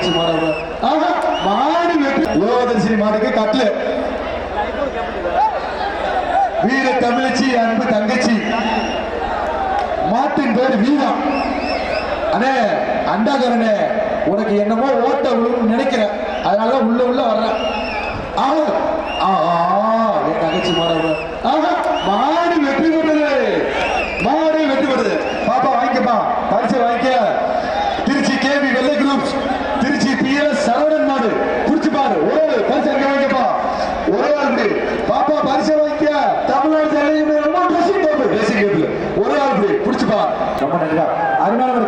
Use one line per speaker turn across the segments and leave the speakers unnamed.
கட்சி மாறவர் மாடு லோகதரிசி மாடுக்கு கட்லு வீர தமிழச்சி அன்பு தங்கச்சி. மாட்டின் பேர் வீரம் அண்ணே அண்டாகரனே உனக்கு என்னமோ ஓட்ட விழுன்னு நினைக்கிறேன். அதனாலதான் உள்ள உள்ள வர்றேன். ஆஹ் புடிச்சு பாரு ஒரு பரிசு அங்க வாங்கிக்கப்பா ஒரு ஆள் பாப்பா பரிசு வாங்கிக்க. தமிழ்நாடு ரொம்ப ட்ரெஸ்ஸிங் டேபிள் ட்ரெஸ்ஸிங் டேபிள் ஒரு ஆள் இப்படி. புடிச்சு பா ரொம்ப நன்றா அருமையான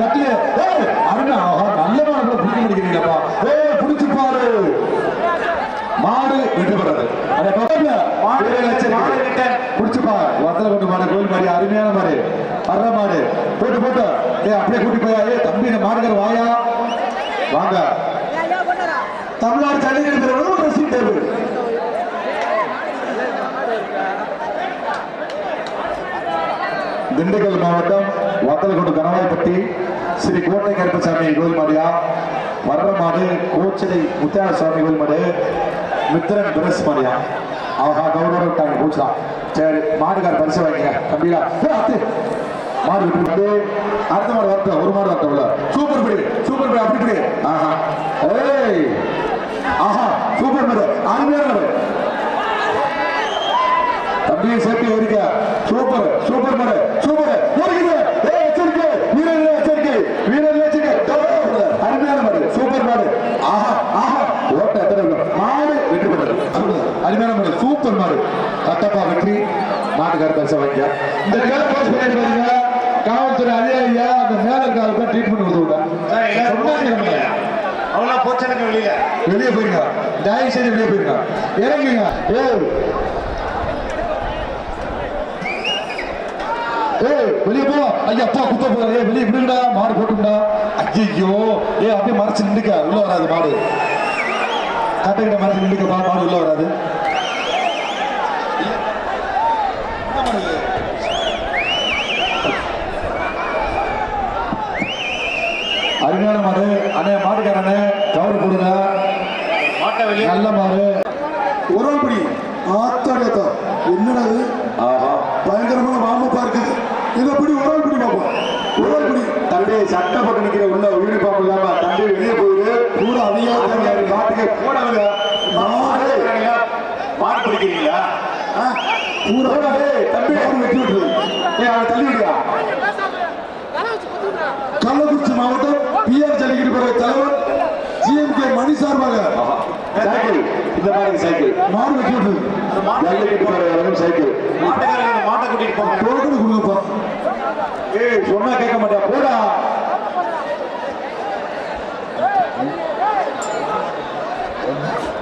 ஏய் அருணா நல்ல கூட பிடிக்க முடிக்கிறீங்களப்பா ஏய் புடிச்சு பாரு. மாடு வெற்றி பெறது அந்த பக்கத்துல. மாடு மாடு ரிட்டர்ன் புடிச்சு பாரு வத்தல கொண்டு மாடு கோயில் மாடு அருமையான மாடு. பர்ற மாடு. போட்டு போட்டு. ஏய் அப்படியே கூட்டி போயா. ஏய் தம்பி மாடுகார வாயா. வாங்க. தமிழ்நாடு ஜல்லிக்கட்டு ரொம்ப ட்ரெஸ்ஸிங் டேபிள் திண்டுக்கல் மாவட்டம் வத்தலகுண்டு கணவாய்பட்டி ஸ்ரீ கோட்டை கருப்பசாமி கோயில் மாடியா வர்ற மாடு கோச்சலை முத்தியான சுவாமி கோயில் மாடு மித்திரன் பிரஸ் மாடியா? ஆஹா கௌரவம் விட்டாங்க பூச்சலாம் சரி மாடுகார் பரிசு வாங்கிங்க. தம்பியா அத்து. மாடு விட்டு அடுத்த மாடு வரட்டும் ஒரு மாடு வரட்டும் சூப்பர் பிடி சூப்பர் பிடி அப்படி பிடி ஆஹா. மாடு அருமையான மாடு தம்பியை சேர்த்து ஓடிக்க சூப்பர் சூப்பர் மாடு சூப்பர் எச்சரிக்கை. வீரர் எச்சரிக்கை. வீரர் எச்சரிக்கை. அருமையான மாடு சூப்பர் மாடு. ஆஹா ஆஹா. ஓட்ட எத்தனை? மாடு வெற்றி பெற்றது. அருமையான சூப்பர் மாடு. கட்டப்பா வெற்றி. மாட்டு கருப்பரிசை வாங்கிக்க இந்த கேல போஸ்ட் பண்ணி பாருங்க காவல்துறை அதிகாரியா அந்த மேல இருக்காத ட்ரீட்மெண்ட் கொடுத்து விட்டா சொன்னாங்க
அவ்வளோ போச்சனுக்கு வெளியில
வெளியே போயிருங்க. தயவு செய்து வெளியே போயிருங்க. இறங்குங்க. ஏய். ஏய் வெளியே போ. ஐயா அப்பா குத்த போறாரு ஏய் வெளியே விடுங்கடா. மாடு போட்டுங்கடா. ஐயோ ஏய் அப்படியே மறைச்சு நின்றுக்க உள்ள வராது மாடு. கட்டைக்கிட்ட மறைச்சு நின்றுக்க பா மாடு உள்ள வராது. அருமையான மாடு. அண்ணே மாட்டுக்காரண்ணே கவர் கொடுங்க நல்ல
ஆத்தாடியத்தா. என்னடா இது?
ஆஹா.
பயங்கரமான வாமப்பா இருக்குது இதை படி உரல்படி பாப்போம் உரல்படி
தம்பி சட்டை போட்டு நிக்கிற உள்ள யூனிஃபார்ம் இல்லாம தம்பி வெளியே போயிரு.
கூட
அதிகாரி காட்டுக்கு. போட. சைக்கிள். இந்த மாதிரி சைக்கிள்.
மாடு கூட்டு
ஜல்லிக்கட்டு போற வரைக்கும் சைக்கிள்.
மாட்டுக்காரங்க மாட்டை கூட்டிட்டு போங்க
டோக்கன் கொடுங்கப்பா
ஏய் சொன்னா கேட்க மாட்டா போடா. Thank you.